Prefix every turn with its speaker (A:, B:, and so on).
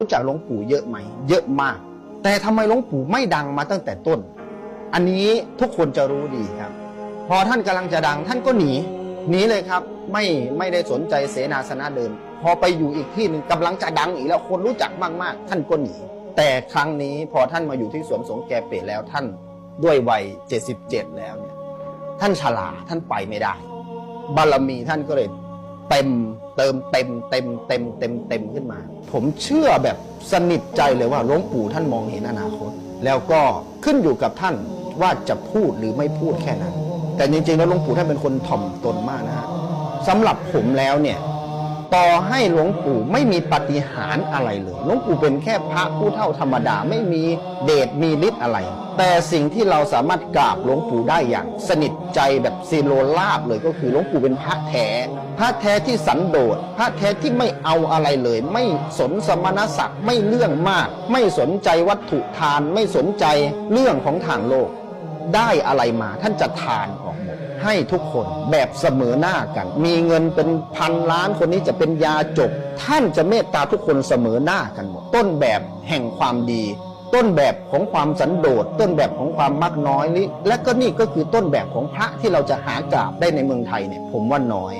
A: รู้จักหลวงปู่เยอะไหม เยอะมาก แต่ทำไมหลวงปู่ไม่ดังมาตั้งแต่ต้น อันนี้ทุกคนจะรู้ดีครับ พอท่านกำลังจะดังท่านก็หนีหนีเลยครับ ไม่ไม่ได้สนใจเสนาสนะเดินพอไปอยู่อีกที่หนึ่งกำลังจะดังอีกแล้วคนรู้จักมากๆ ท่านก็หนี แต่ครั้งนี้พอท่านมาอยู่ที่สวนสงฆ์แกเปรตแล้วท่านด้วยวัย 77 แล้วเนี่ยท่านฉลาท่านไปไม่ได้ บารมีท่านก็เลย เต็มเติมเต็มเต็มเต็มเต็มเต็มขึ้นมา ผมเชื่อแบบสนิทใจเลยว่าหลวงปู่ท่านมองเห็นอนาคต แล้วก็ขึ้นอยู่กับท่านว่าจะพูดหรือไม่พูดแค่นั้น แต่จริงๆแล้วหลวงปู่ท่านเป็นคนถ่อมตนมากนะฮะสำหรับผมแล้วเนี่ย ต่อให้หลวงปู่ไม่มีปฏิหารอะไรเลย หลวงปู่เป็นแค่พระผู้เท่าธรรมดาไม่มีเดชมีฤทธิ์อะไร แต่สิ่งที่เราสามารถกราบหลวงปู่ได้อย่างสนิทใจแบบซีโรลาบเลยก็คือหลวงปู่เป็นพระแท้ พระแท้ที่สันโดษ พระแท้ที่ไม่เอาอะไรเลย ไม่สนสมณศักดิ์ไม่เรื่องมาก ไม่สนใจวัตถุทานไม่สนใจเรื่องของทางโลก ได้อะไรมาท่านจะทานออก ให้ทุกคนแบบเสมอหน้ากัน มีเงินเป็นพันล้านคนนี้จะเป็นยาจบ ท่านจะเมตตาทุกคนเสมอหน้ากันหมด ต้นแบบแห่งความดี ต้นแบบของความสันโดษ ต้นแบบของความมักน้อยนี้และก็นี่ก็คือต้นแบบของพระที่เราจะหากราบได้ในเมืองไทยเนี่ยผมว่าน้อย